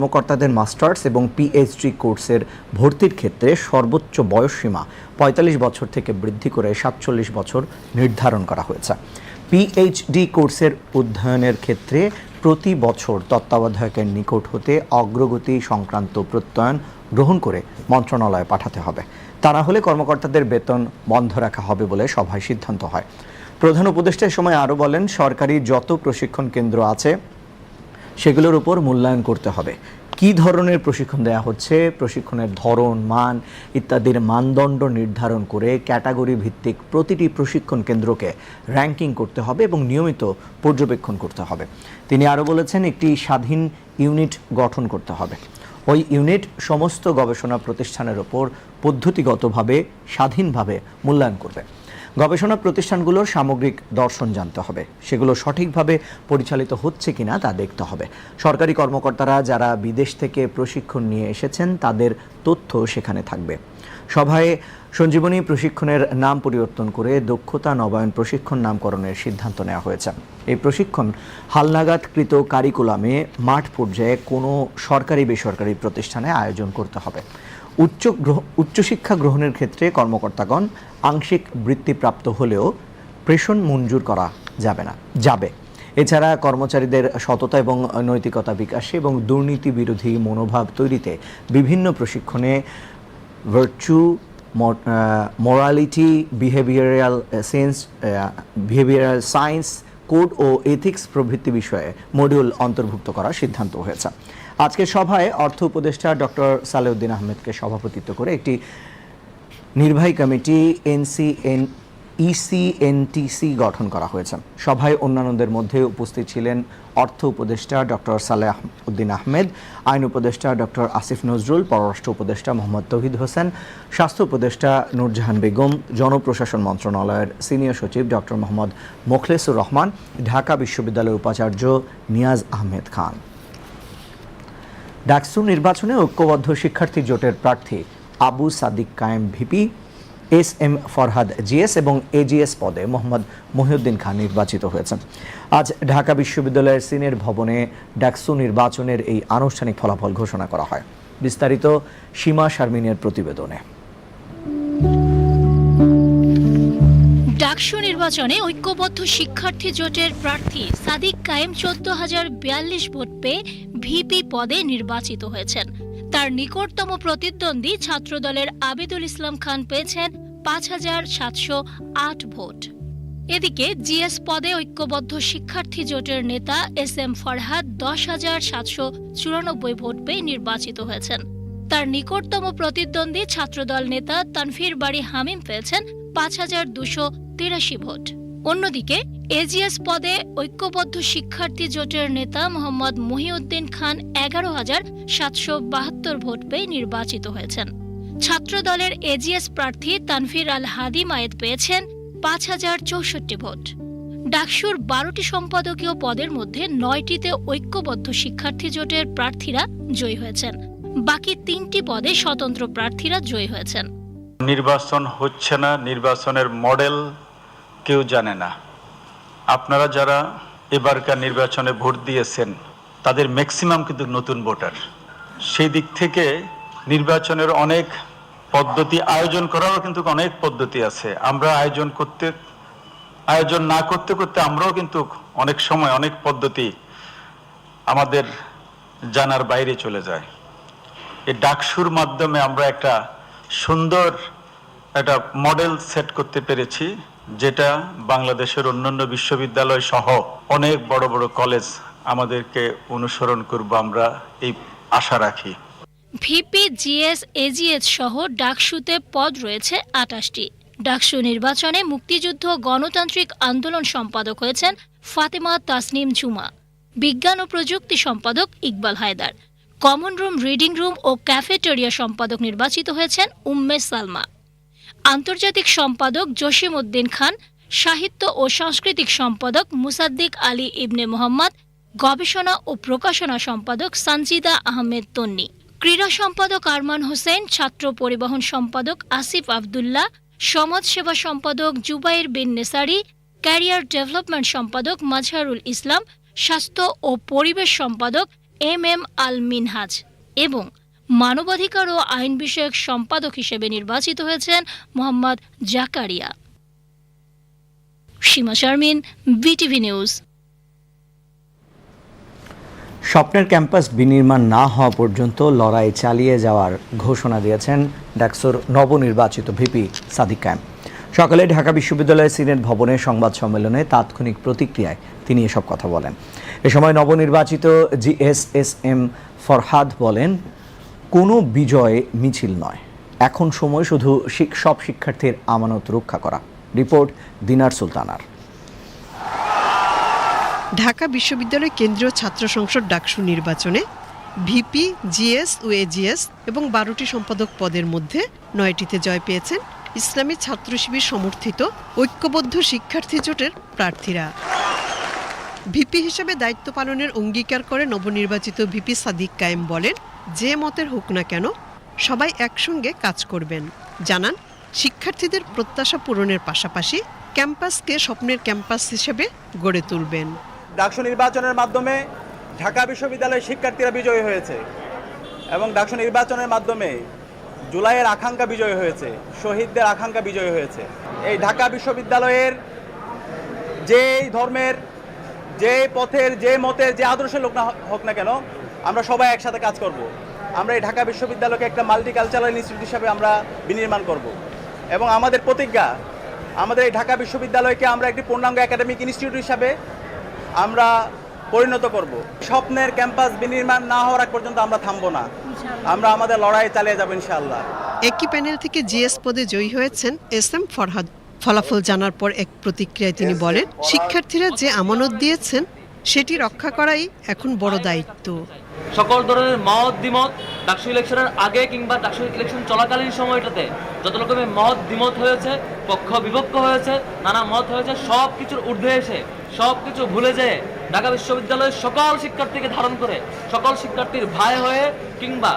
কর্মকর্তাদের মাস্টার্স এবং পিএইচডি কোর্সের ভর্তির ক্ষেত্রে সর্বোচ্চ বয়সসীমা পঁয়তাল্লিশ বছর থেকে বৃদ্ধি করে সাতচল্লিশ বছর নির্ধারণ করা হয়েছে। পিএইচডি কোর্সের অধ্যয়নের ক্ষেত্রে প্রতি বছর তত্ত্বাবধায়কের নিকট হতে অগ্রগতি সংক্রান্ত প্রত্যয়ন গ্রহণ করে মন্ত্রণালয়ে পাঠাতে হবে। তা না হলে কর্মকর্তাদের বেতন বন্ধ রাখা হবে বলে সভায় সিদ্ধান্ত হয়। প্রধান উপদেষ্টা সময় আরও বলেন, সরকারি যত প্রশিক্ষণ কেন্দ্র আছে সেগুলোর উপর মূল্যায়ন করতে হবে। কী ধরনের প্রশিক্ষণ দেওয়া হচ্ছে, প্রশিক্ষণের ধরন, মান ইত্যাদির মানদণ্ড নির্ধারণ করে ক্যাটাগরি ভিত্তিক প্রতিটি প্রশিক্ষণ কেন্দ্রকে র্যাঙ্কিং করতে হবে এবং নিয়মিত পর্যবেক্ষণ করতে হবে। তিনি আরও বলেছেন, একটি স্বাধীন ইউনিট গঠন করতে হবে। ওই ইউনিট সমস্ত গবেষণা প্রতিষ্ঠানের ওপর পদ্ধতিগতভাবে, স্বাধীনভাবে মূল্যায়ন করবে। গবেষণা প্রতিষ্ঠানগুলোর সামগ্রিক দর্শন জানতে হবে। সেগুলো সঠিকভাবে পরিচালিত হচ্ছে কিনা তা দেখতে হবে। সরকারি কর্মকর্তারা যারা বিদেশ থেকে প্রশিক্ষণ নিয়ে এসেছেন, তাদের তথ্য সেখানে থাকবে। সভায় সঞ্জীবনী প্রশিক্ষণের নাম পরিবর্তন করে দক্ষতা নবায়ন প্রশিক্ষণ নামকরণের সিদ্ধান্ত নেওয়া হয়েছে। এই প্রশিক্ষণ হালনাগাদকৃত কারিকুলামে মাঠ পর্যায়ে কোনো সরকারি বেসরকারি প্রতিষ্ঠানে আয়োজন করতে হবে। উচ্চ উচ্চশিক্ষা গ্রহণের ক্ষেত্রে কর্মকর্তাগণ আংশিক বৃত্তিপ্রাপ্ত হলেও প্রেষণ মঞ্জুর করা যাবে না, যাবে। এছাড়া কর্মচারীদের সততা এবং নৈতিকতা বিকাশে এবং দুর্নীতি বিরোধী মনোভাব তৈরিতে বিভিন্ন প্রশিক্ষণে virtue morality behavioural sense behavioural science code ও এথিক্স প্রভৃতি বিষয়ে মডিউল অন্তর্ভুক্ত করার সিদ্ধান্ত হয়েছে। আজকের সভায় অর্থ উপদেষ্টা ডক্টর সালেউদ্দিন আহমেদকে সভাপতিত্ব করে একটি নির্বাহী কমিটি এনসিএন ইসিএনটিসি গঠন করা হয়েছে। সভায় অন্যান্যদের মধ্যে উপস্থিত ছিলেন অর্থ উপদেষ্টা ডক্টর সালেহ উদ্দিন আহমেদ, আইন উপদেষ্টা ডক্টর আসিফ নজরুল, পররাষ্ট্র উপদেষ্টা মোহাম্মদ তৌহিদ হোসেন, স্বাস্থ্য উপদেষ্টা নূরজাহান বেগম, জনপ্রশাসন মন্ত্রণালয়ের সিনিয়র সচিব ডক্টর মোহাম্মদ মোখলেসুর রহমান, ঢাকা বিশ্ববিদ্যালয়ের উপাচার্য নিয়াজ আহমেদ খান। ডাকসু নির্বাচনে ঐক্যবদ্ধ শিক্ষার্থী জোটের প্রার্থী Abu Sadik Kayem VP S M Farhad GS এবং এজিএস পদে মোহাম্মদ মহিউদ্দিন খান নির্বাচিত হয়েছেন। আজ ঢাকা বিশ্ববিদ্যালয়ের সিনের ভবনে ডাকসু নির্বাচনের এই আনুষ্ঠানিক ফলাফল ঘোষণা করা হয়। বিস্তারিত সীমা শারমিনের প্রতিবেদনে। ডাকসু নির্বাচনে ঐক্যবদ্ধ শিক্ষার্থী জোটের প্রার্থী সাদিক কায়েম চোদ্দ হাজার বিয়াল্লিশ ভোট পেয়ে ভিপি পদে নির্বাচিত হয়েছেন। তার নিকটতম প্রতিদ্বন্দ্বী ছাত্রদলের আবিদুল ইসলাম খান পেয়েছেন পাঁচ হাজার সাতশো আট ভোট। এদিকে জিএস পদে ঐক্যবদ্ধ শিক্ষার্থী জোটের নেতা এস এম ফরহাদ দশ হাজার সাতশো চুরানব্বই ভোট পেয়ে নির্বাচিত হয়েছেন। তার নিকটতম প্রতিদ্বন্দ্বী ছাত্রদল নেতা তানফির বাড়ি হামিম পেয়েছেন পাঁচ হাজার দুশো তিরাশি ভোট। অন্যদিকে, এজিএস পদে ঐক্যবদ্ধ শিক্ষার্থী জোটের নেতা মোহাম্মদ মহিউদ্দিন খান এগারো হাজার সাতশো বাহাত্তর ভোট পেয়ে নির্বাচিত হয়েছেন। ছাত্রদলের এজিএস প্রার্থী তানফির আল হাদি মায়েদ পেয়েছেন পাঁচ হাজার চৌষট্টি ভোট। ডাকসুর বারোটি সম্পাদকীয় পদের মধ্যে নয়টিতে ঐক্যবদ্ধ শিক্ষার্থী জোটের প্রার্থীরা জয়ী হয়েছেন। বাকি তিনটি পদে স্বতন্ত্র প্রার্থীরা জয়ী হয়েছেন। নির্বাচন হচ্ছে না, নির্বাচনের মডেল কেউ জানে না। আপনারা যারা এবারকার নির্বাচনে ভোট দিয়েছেন, তাদের ম্যাক্সিমাম কিন্তু নতুন ভোটার। সেই দিক থেকে নির্বাচনের অনেক পদ্ধতি, আয়োজন করারও কিন্তু অনেক পদ্ধতি আছে। আমরা আয়োজন করতে, আয়োজন না করতে করতে আমরাও কিন্তু অনেক সময় অনেক পদ্ধতি আমাদের জানার বাইরে চলে যায়। এই ডাকসুর মাধ্যমে আমরা একটা সুন্দর একটা মডেল সেট করতে পেরেছি। যেটা বাংলাদেশের অন্যান্য বিশ্ববিদ্যালয় সহ অনেক বড় বড় কলেজ আমাদেরকে অনুসরণ করব আমরা, এই আশা রাখি। ভিপি, জিএস, এজিএস সহ ডাকসুতে পদ রয়েছে আটাশটি। ডাকসু নির্বাচনে মুক্তিযুদ্ধ, গণতান্ত্রিক আন্দোলন সম্পাদক হয়েছেন ফাতেমা তাসনিম ঝুমা বিজ্ঞান ও প্রযুক্তি সম্পাদক Iqbal Haider. Common room, reading room ও ক্যাফেটেরিয়া সম্পাদক নির্বাচিত হয়েছেন উম্মে সালমা। আন্তর্জাতিক সম্পাদক জসিম উদ্দিন খান, সাহিত্য ও সাংস্কৃতিক সম্পাদক মুসাদ্দিক আলী ইবনে মোহাম্মদ, গবেষণা ও প্রকাশনা সম্পাদক সানজিদা আহমেদ তন্নি। ক্রীড়া সম্পাদক আরমান হোসেন, ছাত্র পরিবহন সম্পাদক আসিফ আবদুল্লাহ সমাজসেবা সম্পাদক জুবাইর বিন নেসারি, ক্যারিয়ার ডেভেলপমেন্ট সম্পাদক মাজহারুল ইসলাম, স্বাস্থ্য ও পরিবেশ সম্পাদক এম এম আল মিনহাজ এবং মানবাধিকার ও আইন বিষয়ক সম্পাদক হিসেবে নির্বাচিত হয়েছেন Mohammad Zakaria. Seema Sharmin, BTV news. স্বপ্নের ক্যাম্পাস বিনির্মাণ না হওয়া পর্যন্ত লড়াই চালিয়ে যাওয়ার ঘোষণা দিয়েছেন ডাকসুর নবনির্বাচিত ভিপি সাদিক কায়েম। সকালে ঢাকা বিশ্ববিদ্যালয়ের সিনেট ভবনে সংবাদ সম্মেলনে তাৎক্ষণিক প্রতিক্রিয়ায় তিনি এসব কথা বলেন। এ সময় নবনির্বাচিত জিএসএসএম ফরহাদ বলেন কোনো বিজয় মিছিল নয়। এখন সময় শুধু সব শিক্ষার্থীর আমানত রক্ষা করা। রিপোর্ট দিনার সুলতানার। ঢাকা বিশ্ববিদ্যালয় কেন্দ্রীয় ছাত্র সংসদ ডাকসু নির্বাচনে ভিপি, জিএস ও এজিএস এবং বারোটি সম্পাদক পদের মধ্যে নয়টিতে জয় পেয়েছেন ইসলামী ছাত্র শিবির সমর্থিত ঐক্যবদ্ধ শিক্ষার্থী জোটের প্রার্থীরা। ভিপি হিসেবে দায়িত্ব পালনের অঙ্গীকার করে নবনির্বাচিত ভিপি সাদিক কায়েম বলেন যে মতের হোক না কেন, সবাই একসঙ্গে কাজ করবেন। জানান, শিক্ষার্থীদের প্রত্যাশা পূরণের পাশাপাশি ক্যাম্পাসকে স্বপ্নের ক্যাম্পাস হিসেবে গড়ে তুলবেন। ডাকসু নির্বাচনের মাধ্যমে ঢাকা বিশ্ববিদ্যালয়ের শিক্ষার্থীরা বিজয়ী হয়েছে এবং ডাকসু নির্বাচনের মাধ্যমে জুলাইয়ের আকাঙ্ক্ষা বিজয় হয়েছে, শহীদদের আকাঙ্ক্ষা বিজয় হয়েছে। এই ঢাকা বিশ্ববিদ্যালয়ের যেই ধর্মের যে পথের যে মতের, যে আদর্শের লোক না হোক না কেন আমরা সবাই একসাথে কাজ করব। আমরা এই ঢাকা বিশ্ববিদ্যালয়কে একটা মাল্টিকালচারাল ইনস্টিটিউট হিসাবে আমরা বিনির্মাণ করব। এবং আমাদের প্রতিজ্ঞা আমাদের এই ঢাকা বিশ্ববিদ্যালয়কে আমরা একটি পূর্ণাঙ্গ একাডেমিক ইনস্টিটিউট হিসাবে আমরা পরিণত করব। স্বপ্নের ক্যাম্পাস বিনির্মাণ না হওয়ার আগ পর্যন্ত আমরা থামবো না। আমরা আমাদের লড়াই চালিয়ে যাব ইনশাআল্লাহ। একই প্যানেল থেকে জিএস পদে জয়ী হয়েছেন এস এম ফরহাদ। ফলাফল জানার পর এক প্রতিক্রিয়ায় তিনি বলেন শিক্ষার্থীরা যে আমানত দিয়েছেন সেটি রক্ষা করাই এখন বড় দায়িত্ব। সকল ধরনের মত দ্বিমত, ডাকসু ইলেকশনের আগে কিংবা ডাকসু ইলেকশন চলাকালীন সময়টাতে যত রকমের মত দ্বিমত হয়েছে, পক্ষ বিপক্ষ হয়েছে, নানা মত হয়েছে সব কিছুর ঊর্ধ্বে এসে সব কিছু ভুলে যেয়ে ঢাকা বিশ্ববিদ্যালয়ের সকল শিক্ষার্থীকে ধারণ করে, সকল শিক্ষার্থীর ভাই হয়ে কিংবা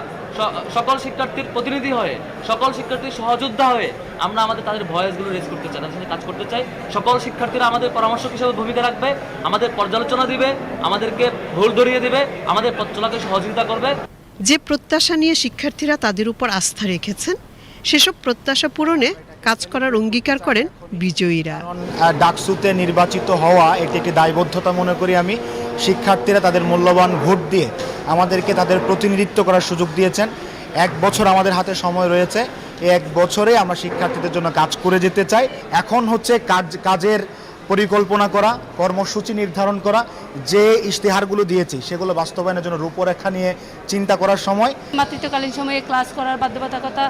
সকল শিক্ষার্থীর প্রতিনিধি হয়ে সকল শিক্ষার্থীর সহযোদ্ধা হয়ে আমরা আমাদের তাদের ভয়েসগুলো রেজ করতে চাই তাদের সাথে কাজ করতে চাই। সকল শিক্ষার্থীরা আমাদের পরামর্শক হিসেবে ভূমিকা রাখবে আমাদের পর্যালোচনা দিবে আমাদেরকে ভুল ধরিয়ে দিবে আমাদের পথ চলাকে সহযোগিতা করবে। যে প্রত্যাশা নিয়ে শিক্ষার্থীরা তাদের উপর আস্থা রেখেছেন সেসব প্রত্যাশা পূরণে কাজ করার অঙ্গীকার করেন বিজয়ীরা। ডাকসুতে নির্বাচিত হওয়া এটি একটি দায়বদ্ধতা মনে করি আমি। শিক্ষার্থীরা তাদের মূল্যবান ভোট দিয়ে আমাদেরকে তাদের প্রতিনিধিত্ব করার সুযোগ দিয়েছেন। এক বছর আমাদের হাতে সময় রয়েছে। এক বছরে আমরা শিক্ষার্থীদের জন্য কাজ করে যেতে চাই। এখন হচ্ছে কাজ কাজের পরিকল্পনা করা, কর্মসূচি নির্ধারণ করা, যে ইশতেহারগুলো দিয়েছি সেগুলো বাস্তবায়নের জন্য রূপরেখা নিয়ে চিন্তা করার সময়। মাতৃত্বকালীন সময়ে ক্লাস করার বাধ্যবাধকতা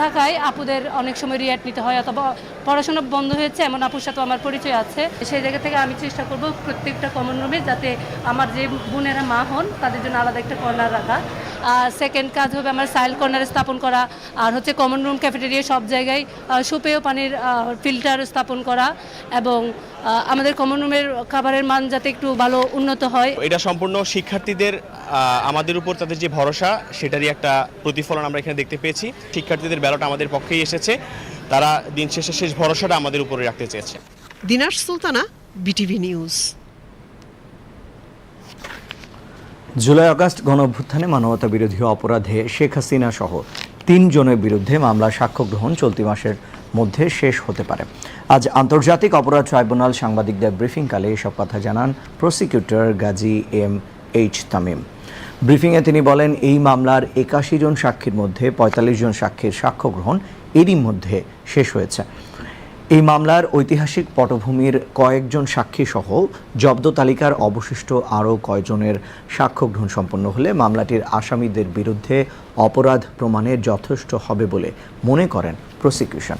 থাকায় আপুদের অনেক সময় রিয়াট নিতে হয় অথবা পড়াশোনা বন্ধ হয়েছে এমন আপুর সাথে আমার পরিচয় আছে। সেই জায়গা থেকে আমি চেষ্টা করব প্রত্যেকটা কমন রুমে যাতে আমার যে বোনেরা মা হন তাদের জন্য আলাদা একটা কর্নার রাখা। সেকেন্ড কাজ হবে আমার সাইল কর্নার স্থাপন করা আর হচ্ছে কমন রুম ক্যাফেটেরিয়া সব জায়গায় সুপেয় পানির ফিল্টার স্থাপন করা এবং আমাদের কমন রুমের খাবারের মান যাতে একটু ভালো উন্নত হয়। এটা সম্পূর্ণ শিক্ষার্থীদের আমাদের উপর তাদের যে ভরসা সেটারই একটা প্রতিফলন আমরা এখানে দেখতে পেয়েছি। শিক্ষার্থীদের ব্যালট আমাদের পক্ষেই এসেছে। তারা দিন শেষে শেষ ভরসাটা আমাদের উপরে রাখতে চেয়েছে। দিনার সুলতানা বিটিভি নিউজ জুলাই আগস্ট গণ অভ্যুত্থানে মানবতা বিরোধী অপরাধে শেখ হাসিনা সহ তিনজনের বিরুদ্ধে মামলা সাক্ষ্য গ্রহণ চলতি মাসের মধ্যে শেষ হতে পারে। আজ আন্তর্জাতিক অপরাধ ট্রাইব্যুনাল সাংবাদিকদের ব্রিফিংকালে এসব কথা জানান prosecutor Gazi M H Tamim. ব্রিফিংয়ে তিনি বলেন, এই মামলার একাশি জন সাক্ষীর মধ্যে পঁয়তাল্লিশ জন সাক্ষীর সাক্ষ্য গ্রহণ এরই মধ্যে শেষ হয়েছে। এই মামলার ঐতিহাসিক পটভূমির কয়েকজন সাক্ষী সহ জব্দ তালিকার অবশিষ্ট আরও কয়জনের সাক্ষ্য গ্রহণ সম্পন্ন হলে মামলাটির আসামিদের বিরুদ্ধে অপরাধ প্রমাণে যথেষ্ট হবে বলে মনে করেন প্রসিকিউশন।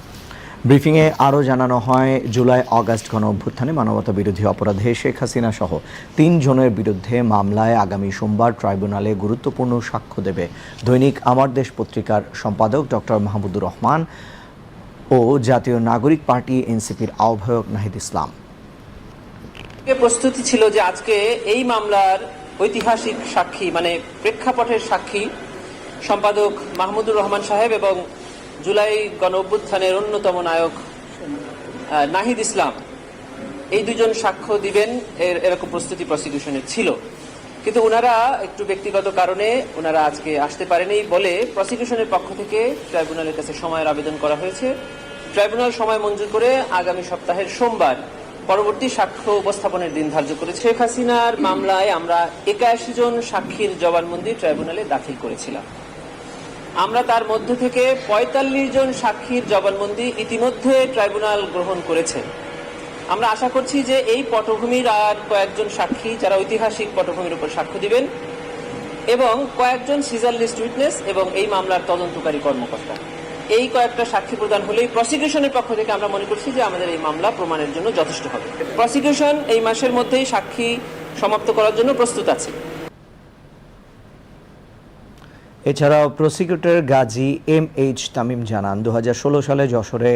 ব্রিফিংয়ে আরও জানানো হয়, জুলাই অগাস্ট গণ অভ্যুত্থানে মানবতা বিরোধী অপরাধে শেখ হাসিনা সহ তিনজনের বিরুদ্ধে মামলায় আগামী সোমবার ট্রাইব্যুনালে গুরুত্বপূর্ণ সাক্ষ্য দেবে। দৈনিক আমার দেশ পত্রিকার সম্পাদক ডক্টর মাহমুদুর রহমান ও জাতীয় নাগরিক পার্টি এনসিপির আহ্বায়ক নাহিদ ইসলাম। প্রস্তুতি ছিল যে আজকে এই মামলার ঐতিহাসিক সাক্ষী মানে প্রেক্ষাপটের সাক্ষী সম্পাদক মাহমুদুর রহমান সাহেব এবং জুলাই গণ অভ্যুত্থানের অন্যতম নায়ক নাহিদ ইসলাম। এই দুজন সাক্ষ্য দিবেন, এর এরকম প্রস্তুতি প্রসিকিউশনের ছিল। কিন্তু ওনারা একটু ব্যক্তিগত কারণে ওনারা আজকে আসতে পারেনি বলে প্রসিকিউশনের পক্ষ থেকে ট্রাইব্যুনালের কাছে সময়ের আবেদন করা হয়েছে। ট্রাইব্যুনাল সময় মঞ্জুর করে আগামী সপ্তাহের সোমবার পরবর্তী সাক্ষ্য উপস্থাপনের দিন ধার্য করে শেখ হাসিনার মামলায় আমরা একাশি জন সাক্ষীর জবানবন্দি ট্রাইব্যুনালে দাখিল করেছিলাম। আমরা তার মধ্যে থেকে পঁয়তাল্লিশ জন সাক্ষীর জবানবন্দি ইতিমধ্যে ট্রাইব্যুনাল গ্রহণ করেছে। আমরা আশা করছি যে এই পটভূমির আর কয়েকজন সাক্ষী যারা ঐতিহাসিক পটভূমির উপর সাক্ষ্য দিবেন এবং কয়েকজন সিজার লিস্ট উইটনেস এবং এই মামলার তদন্তকারী কর্মকর্তা। এই কয়েকটা সাক্ষী প্রদান হলেই প্রসিকিউশনের পক্ষ থেকে আমরা মনে করছি যে আমাদের এই মামলা প্রমাণের জন্য যথেষ্ট হবে। প্রসিকিউশন এই মাসের মধ্যেই সাক্ষী সমাপ্ত করার জন্য প্রস্তুত আছে। এছাড়াও prosecutor Gazi M H Tamim জানান, দুহাজার ষোলো সালে যশোরে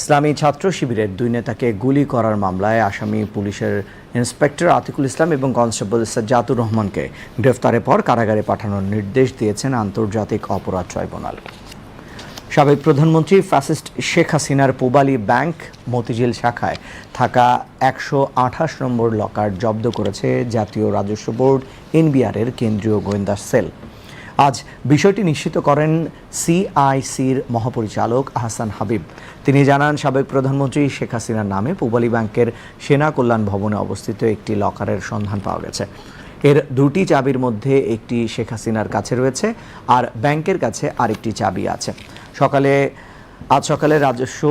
ইসলামী ছাত্র শিবিরের দুই নেতাকে গুলি করার মামলায় আসামি পুলিশের ইন্সপেক্টর আতিকুল ইসলাম এবং কনস্টেবল সাজ্জাতুর রহমানকে গ্রেফতারের পর কারাগারে পাঠানোর নির্দেশ দিয়েছেন আন্তর্জাতিক অপরাধ ট্রাইব্যুনাল। সাবেক প্রধানমন্ত্রী ফ্যাসিস্ট শেখ হাসিনার পুবালি ব্যাংক মতিঝিল শাখায় থাকা একশো আঠাশ নম্বর লকার জব্দ করেছে জাতীয় রাজস্ব বোর্ড এনবিআরের কেন্দ্রীয় গোয়েন্দা সেল। আজ বিষয়টি নিশ্চিত করেন সিআইসির মহাপরিচালক আহসান হাবিব। তিনি জানান, সাবেক প্রধানমন্ত্রী শেখ হাসিনার নামে পূবালী ব্যাংকের সেনা কল্যাণ ভবনে অবস্থিত একটি লকারের সন্ধান পাওয়া গেছে। এর দুটি চাবির মধ্যে একটি শেখ হাসিনার কাছে রয়েছে আর ব্যাংকের কাছে আরেকটি চাবি আছে। সকালে আজ সকালে রাজস্ব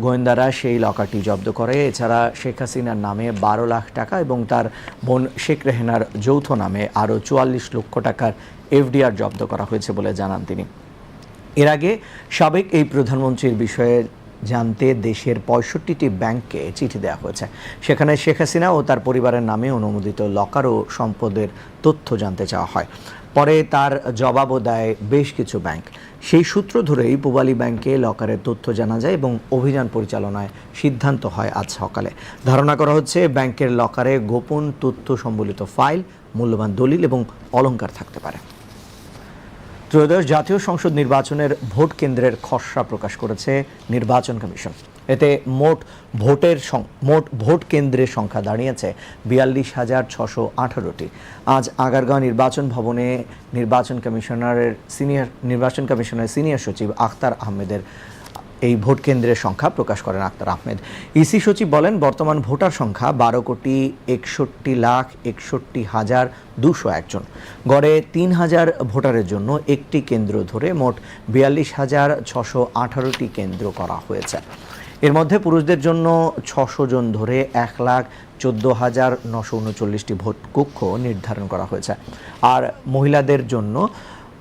গোয়েন্দারা সেই লকারটি জব্দ করে। এছাড়া শেখ হাসিনার নামে বারো লাখ টাকা এবং তার বোন শেখ রেহেনার যৌথ নামে আরও চুয়াল্লিশ লক্ষ টাকার এফডিআর জব্দ করা হয়েছে বলে জানান তিনি। এর আগে সাবেক এই প্রধানমন্ত্রীর বিষয়ে জানতে দেশের পঁয়ষট্টিটি ব্যাংককে চিঠি দেওয়া হয়েছে। সেখানে শেখ হাসিনা ও তার পরিবারের নামে অনুমোদিত লকার ও সম্পদের তথ্য জানতে চাওয়া হয়। পরে তার জবাবও দেয় বেশ কিছু ব্যাংক। সেই সূত্র ধরেই পুবালি ব্যাংকে লকারের তথ্য জানা যায় এবং অভিযান পরিচালনায় সিদ্ধান্ত হয় আজ সকালে। ধারণা করা হচ্ছে, ব্যাংকের লকারে গোপন তথ্য সম্বলিত ফাইল, মূল্যবান দলিল এবং অলংকার থাকতে পারে। ত্রয়োদশ জাতীয় সংসদ নির্বাচনের ভোট কেন্দ্রের খসড়া প্রকাশ করেছে নির্বাচন কমিশন। এতে মোট ভোটের মোট ভোট কেন্দ্রের সংখ্যা দাঁড়িয়েছে বিয়াল্লিশ হাজার ছশো আঠারোটি। আজ আগারগাঁও নির্বাচন ভবনে নির্বাচন কমিশনারের সিনিয়র, নির্বাচন কমিশনের সিনিয়র সচিব আখতার আহমেদের এই ভোট কেন্দ্রের সংখ্যা প্রকাশ করেন আক্তার আহমেদ। ইসি সচিব বলেন, বর্তমান ভোটার সংখ্যা বারো কোটি একষট্টি লাখ একষট্টি হাজার দুশো একজন গড়ে তিন হাজার ভোটারের জন্য একটি কেন্দ্র ধরে মোট বিয়াল্লিশ হাজার ছশো আঠারোটি কেন্দ্র করা হয়েছে। এর মধ্যে পুরুষদের জন্য ছশো জন ধরে এক লাখ চোদ্দ হাজার নশো উনচল্লিশটি ভোট কক্ষ নির্ধারণ করা হয়েছে। আর মহিলাদের জন্য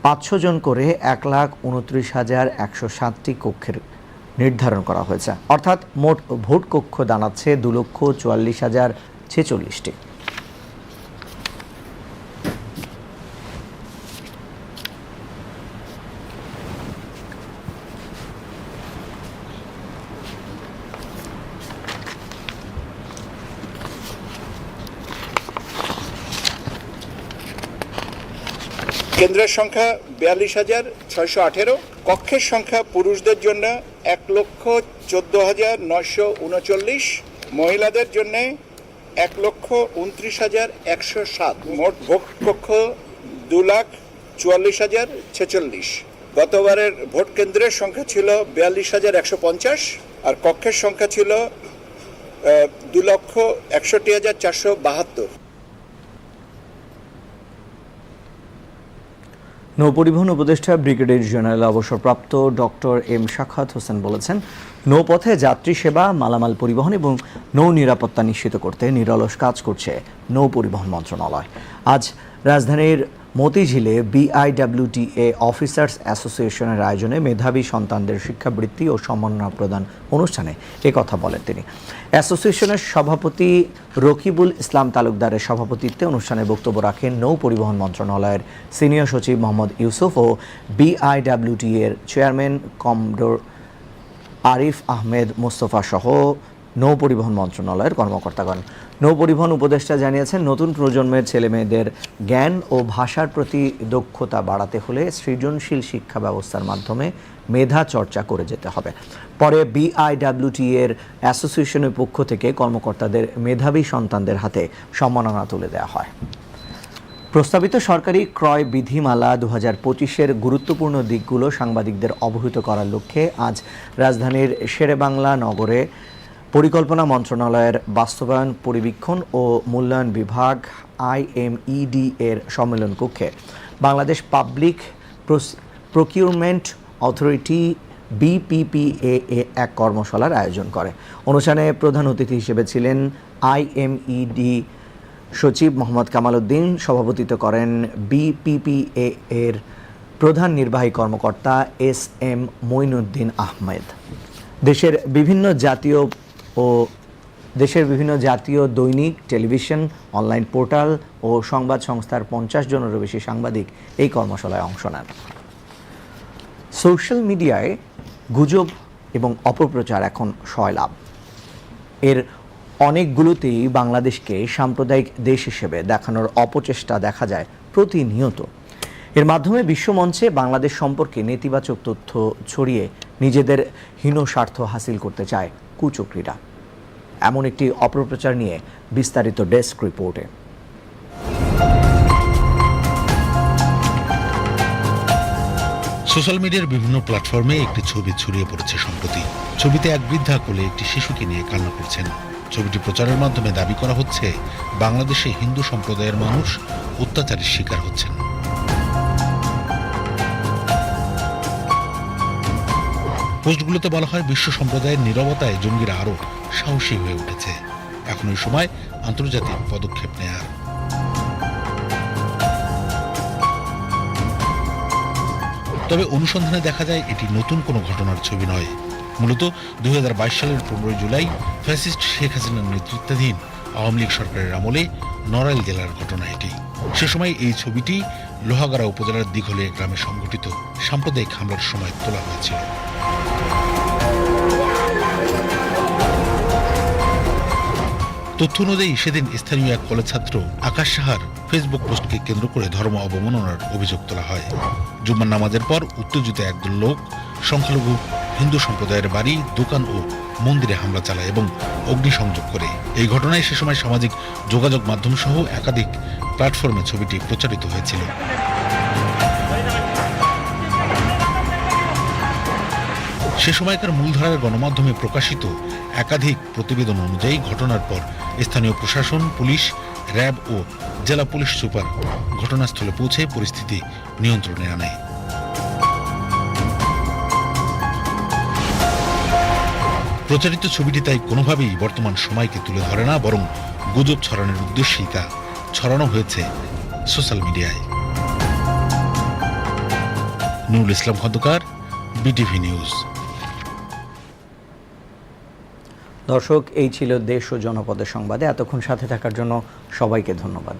পাঁচশো জন করে এক লাখ উনত্রিশ হাজার একশো সাতটি কক্ষের নির্ধারণ করা হয়েছে। অর্থাৎ মোট ভোট কক্ষ দাঁড়াচ্ছে দু লক্ষ চুয়াল্লিশ হাজার ছেচল্লিশটি। কেন্দ্রের সংখ্যা বিয়াল্লিশ হাজার ছয়শো আঠেরো। কক্ষের সংখ্যা পুরুষদের জন্য এক লক্ষ চোদ্দ হাজার নয়শো উনচল্লিশ। মহিলাদের জন্য এক লক্ষ উনত্রিশ হাজার একশো সাত। মোট ভোট কক্ষ দু লাখ চুয়াল্লিশ হাজার ছেচল্লিশ। গতবারের ভোট কেন্দ্রের সংখ্যা ছিল বিয়াল্লিশ হাজার একশো পঞ্চাশ আর কক্ষের সংখ্যা ছিল দু লক্ষ একষট্টি হাজার চারশো বাহাত্তর। নৌপরিবহন উপদেষ্টা ব্রিগেডিয়ার জেনারেল অবসরপ্রাপ্ত ডক্টর এম শাখাত হোসেন বলেছেন, নৌপথে যাত্রী সেবা, মালামাল পরিবহন এবং নৌ নিরাপত্তা নিশ্চিত করতে নিরলস কাজ করছে নৌ পরিবহন মন্ত্রণালয়। আজ রাজধানীর মতিঝিলে বিআইডব্লিউটিএ অফিসার্স অ্যাসোসিয়েশনের আয়োজনে মেধাবী সন্তানদের শিক্ষাবৃত্তি ও সম্মাননা প্রদান অনুষ্ঠানে কথা বলেন তিনি। অ্যাসোসিয়েশনের সভাপতি রকিবুল ইসলাম তালুকদারের সভাপতিত্বে অনুষ্ঠানে বক্তব্য রাখেন নৌ পরিবহন মন্ত্রণালয়ের সিনিয়র সচিব মোহাম্মদ ইউসুফ ও বিআইডব্লিউটি এর চেয়ারম্যান কমডোর আরিফ আহমেদ মোস্তফা সহ নৌ পরিবহন মন্ত্রণালয়ের কর্মকর্তাগণ। নৌ পরিবহন উপদেষ্টা জানিয়েছেন, নতুন প্রজন্মের ছেলেমেয়েদের জ্ঞান ও ভাষার প্রতি দক্ষতা বাড়াতে হলে সৃজনশীল শিক্ষা ব্যবস্থার মাধ্যমে মেধা চর্চা করে যেতে হবে। পরে বিআইডব্লিউটি এর অ্যাসোসিয়েশনের পক্ষ থেকে কর্মকর্তাদের, মেধাবী সন্তানদের হাতে সম্মাননা তুলে দেওয়া হয়। প্রস্তাবিত সরকারি ক্রয় বিধিমালা দু হাজার পঁচিশের গুরুত্বপূর্ণ দিকগুলো সাংবাদিকদের অবহিত করার লক্ষ্যে আজ রাজধানীর শেরেবাংলা নগরে পরিকল্পনা মন্ত্রণালয়ের বাস্তবায়ন, পরিবীক্ষণ ও মূল্যায়ন বিভাগ, আইএমইডি এর সম্মেলন কক্ষে Bangladesh public procurement authority BPPA এক কর্মশালার আয়োজন করে। অনুষ্ঠানে প্রধান অতিথি হিসেবে ছিলেন আইএমইডি সচিব মোহাম্মদ কামাল উদ্দিন সভাপতিত্ব করেন বিপিপিএ এর প্রধান নির্বাহী কর্মকর্তা এস এম মঈনুদ্দিন আহমেদ। দেশের বিভিন্ন জাতীয় ও দেশের বিভিন্ন জাতীয় দৈনিক, টেলিভিশন, অনলাইন পোর্টাল ও সংবাদ সংস্থার পঞ্চাশ জনেরও বেশি সাংবাদিক এই কর্মশালায় অংশ নেন। সোশ্যাল মিডিয়ায় গুজব এবং অপপ্রচার এখন সয়লাভ এর অনেকগুলোতেই বাংলাদেশকে সাম্প্রদায়িক দেশ হিসেবে দেখানোর অপচেষ্টা দেখা যায় প্রতিনিয়ত। এর মাধ্যমে বিশ্বমঞ্চে বাংলাদেশ সম্পর্কে নেতিবাচক তথ্য ছড়িয়ে নিজেদের হীন স্বার্থ হাসিল করতে চায় কুচক্রীরা। এমন একটি অপপ্রচার নিয়ে বিস্তারিত ডেস্ক রিপোর্টে। সোশ্যাল মিডিয়ার বিভিন্ন প্ল্যাটফর্মে একটি ছবি ছড়িয়ে পড়েছে সম্প্রতি। ছবিতে এক বৃদ্ধা কোলে একটি শিশুকে নিয়ে কান্না করছেন। ছবিটি প্রচারের মাধ্যমে দাবি করা হচ্ছে, বাংলাদেশে হিন্দু সম্প্রদায়ের মানুষ অত্যাচারের শিকার হচ্ছেন। পোস্টগুলোতে বলা হয়, বিশ্ব সম্প্রদায়ের নীরবতায় জঙ্গিরা আরও সাহসী হয়ে উঠেছে। এখন এই সময় আন্তর্জাতিক পদক্ষেপ নেয়ার তবে অনুসন্ধানে দেখা যায়, এটি নতুন কোনো ঘটনার ছবি নয়। মূলত দুই হাজার বাইশ সালের পনেরোই জুলাই ফ্যাসিস্ট শেখ হাসিনার নেতৃত্বাধীন আওয়ামী লীগ সরকারের আমলে নড়াইল জেলার ঘটনা এটি। সে সময় এই ছবিটি লোহাগাড়া উপজেলার দিঘলিয়া গ্রামে সংঘটিত সাম্প্রদায়িক হামলার সময় তোলা হয়েছিল তথ্য অনুযায়ী সেদিন স্থানীয় এক কলেজ ছাত্র আকাশ সাহার ফেসবুক পোস্টকে কেন্দ্র করে ধর্ম অবমাননার অভিযোগ তোলা হয়। জুম্মার নামাজের পর উত্তেজিত একদল লোক, সংখ্যালঘু, হিন্দু সম্প্রদায়ের বাড়ি, দোকান ও মন্দিরে হামলা চালায় এবং অগ্নিসংযোগ করে। এই ঘটনায় সে সময় সামাজিক যোগাযোগ মাধ্যম সহ একাধিক প্ল্যাটফর্মে ছবিটি প্রচারিত হয়েছিল। সে সময়কার মূলধারার গণমাধ্যমে প্রকাশিত একাধিক প্রতিবেদন অনুযায়ী ঘটনার পর স্থানীয় প্রশাসন, পুলিশ, র্যাব ও জেলা পুলিশ সুপার ঘটনাস্থলে পৌঁছে পরিস্থিতি নিয়ন্ত্রণে আনে। প্রচারিত ছবিটি তাই কোনোভাবেই বর্তমান সময়কে তুলে ধরে না, বরং গুজব ছড়ানোর উদ্দেশ্যেই তা ছড়ানো হয়েছে সোশ্যাল মিডিয়ায়। Nurul Islam Khandakar, BTV news. দর্শক, এই ছিল দেশ ও জনপদের সংবাদে। এতক্ষণ সাথে থাকার জন্য সবাইকে ধন্যবাদ।